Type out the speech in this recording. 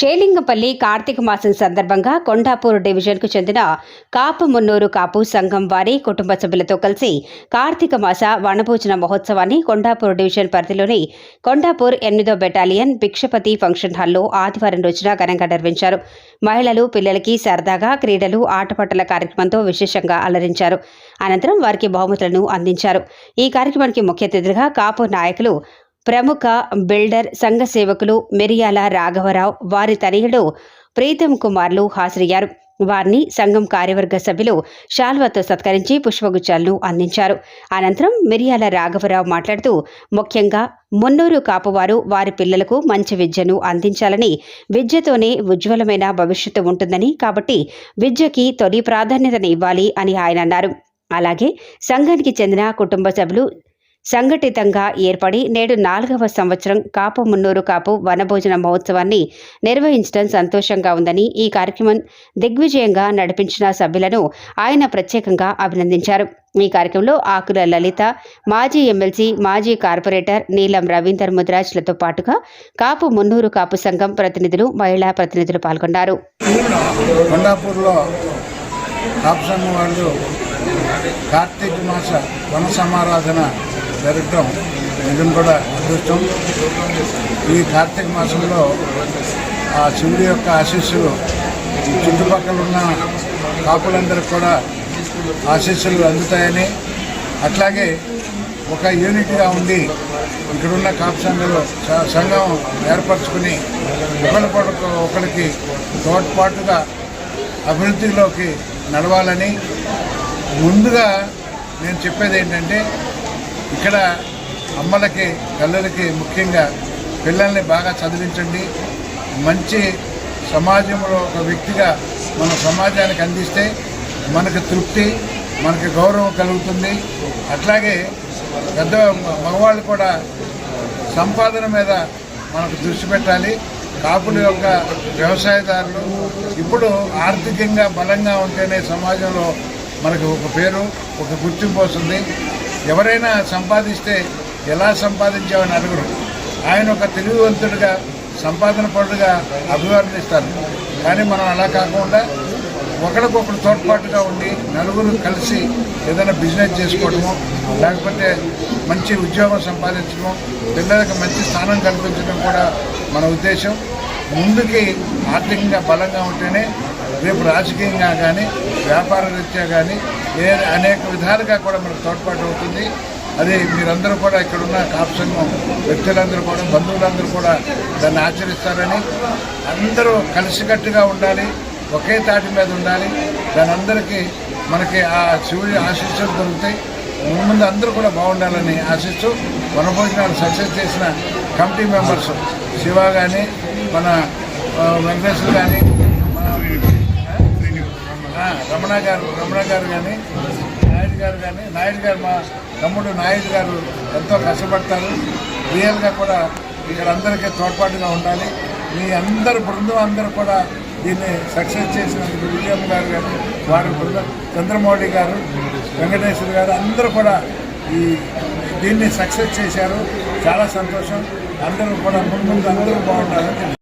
షేలింగపల్లి కార్తీక మాసం సందర్భంగా కొండాపూర్ డివిజన్కు చెందిన కాపు మున్నూరు కాపు సంఘం వారి కుటుంబ సభ్యులతో కలిసి కార్తీక మాస వనభోజన మహోత్సవాన్ని కొండాపూర్ డివిజన్ పరిధిలోని కొండాపూర్ ఎనిమిదో బెటాలియన్ భిక్షపతి ఫంక్షన్ హాల్లో ఆదివారం రోజున ఘనంగా నిర్వహించారు. మహిళలు పిల్లలకి సరదాగా క్రీడలు ఆటపాటల కార్యక్రమంతో విశేషంగా అలరించారు. అనంతరం వారికి బహుమతులను అందించారు. ఈ కార్యక్రమానికి ముఖ్య అతిథులుగా కాపు నాయకులు ప్రముఖ బిల్డర్ సంఘ సేవకులు మిరియాల రాఘవరావు వారి తనయుడు ప్రీతం కుమార్లు హాజరయ్యారు. వారిని సంఘం కార్యవర్గ సభ్యులు షాల్వాతో సత్కరించి పుష్పగుచ్చాలను అందించారు. అనంతరం మిరియాల రాఘవరావు మాట్లాడుతూ ముఖ్యంగా మున్నూరు కాపువారు వారి పిల్లలకు మంచి విద్యను అందించాలని విద్యతోనే ఉజ్వలమైన భవిష్యత్తు ఉంటుందని కాబట్టి విద్యకి తొలి ప్రాధాన్యతని ఇవ్వాలి అని ఆయన అన్నారు. అలాగే సంఘానికి చెందిన కుటుంబ సభ్యులు సంఘటితంగా ఏర్పడి నేడు నాలుగవ సంవత్సరం కాపు మున్నూరు కాపు వనభోజన మహోత్సవాన్ని నిర్వహించడం సంతోషంగా ఉందని ఈ కార్యక్రమం దిగ్విజయంగా నడిపించిన సభ్యులను ఆయన ప్రత్యేకంగా అభినందించారు. ఈ కార్యక్రమంలో ఆకుల లలిత మాజీ ఎమ్మెల్సీ మాజీ కార్పొరేటర్ నీలం రవీందర్ ముద్రాజ్లతో పాటుగా కాపు మున్నూరు కాపు సంఘం ప్రతినిధులు మహిళా ప్రతినిధులు పాల్గొన్నారు. కార్తీక మాస వన సమారాధన జరగటం నిజం కూడా అదృష్టం. ఈ కార్తీక మాసంలో ఆ శివుడి యొక్క ఆశీస్సులు చుట్టుపక్కల ఉన్న కాపులందరికీ కూడా ఆశీస్సులు అందుతాయని అట్లాగే ఒక యూనిట్గా ఉండి ఇక్కడున్న కాపు సంఘంలో సంఘం ఏర్పరచుకుని ఒకరికొక ఒకరికి తోడ్పాటుగా అభివృద్ధిలోకి నడవాలని ముందుగా నేను చెప్పేది ఏంటంటే ఇక్కడ అమ్మలకి తల్లులకి ముఖ్యంగా పిల్లల్ని బాగా చదివించండి. మంచి సమాజంలో ఒక వ్యక్తిగా మన సమాజానికి అందిస్తే మనకు తృప్తి మనకి గౌరవం కలుగుతుంది. అట్లాగే పెద్ద మగవాళ్ళు కూడా సంపాదన మీద మనకు దృష్టి పెట్టాలి. కాపుల యొక్క వ్యవసాయదారులు ఇప్పుడు ఆర్థికంగా బలంగా ఉంటేనే సమాజంలో మనకు ఒక పేరు ఒక గుర్తింపు వస్తుంది. ఎవరైనా సంపాదిస్తే ఎలా సంపాదించామని అడుగురు. ఆయన ఒక తెలివివంతుడిగా సంపాదన పరుడుగా అభివర్ణిస్తారు. కానీ మనం అలా కాకుండా ఒకరికొకరు తోడ్పాటుగా ఉండి నలుగురు కలిసి ఏదైనా బిజినెస్ చేసుకోవడము లేకపోతే మంచి ఉద్యోగం సంపాదించడం పిల్లలకు మంచి స్థానం కల్పించడం కూడా మన ఉద్దేశం. ముందుకి ఆర్థికంగా బలంగా ఉంటేనే రేపు రాజకీయంగా కానీ వ్యాపార రీత్యా కానీ ఏ అనేక విధాలుగా కూడా మనకు తోడ్పాటు అవుతుంది. అది మీరందరూ కూడా ఇక్కడున్న కాపు సంఘం వ్యక్తులందరూ కూడా బంధువులందరూ కూడా దాన్ని ఆచరిస్తారని అందరూ కలిసికట్టుగా ఉండాలి ఒకే తాటి మీద ఉండాలి. దాని అందరికీ మనకి ఆ శివుడి ఆశీస్సులు దొరుకుతాయి. ముందు అందరూ కూడా బాగుండాలని ఆశిస్తూ వనభోజనాలు సక్సెస్ చేసిన కమిటీ మెంబర్స్ శివ కానీ మన ఆ, వెంకటేశ్వర కానీ రమణ గారు రమణ గారు కానీ నాయుడు గారు కానీ నాయుడు గారు మా తమ్ముడు నాయుడు గారు ఎంతో కష్టపడతారు. రియల్గా కూడా ఇక్కడ అందరికీ తోడ్పాటుగా ఉండాలి. మీ అందరు బృందం అందరూ కూడా దీన్ని సక్సెస్ చేసినందుకు విజయం గారు కానీ వారి బృందం చంద్రమౌళి గారు వెంకటేశ్వర గారు అందరూ కూడా ఈ దీన్ని సక్సెస్ చేశారు. చాలా సంతోషం. అందరూ కూడా ముందు అందరూ బాగుంటారని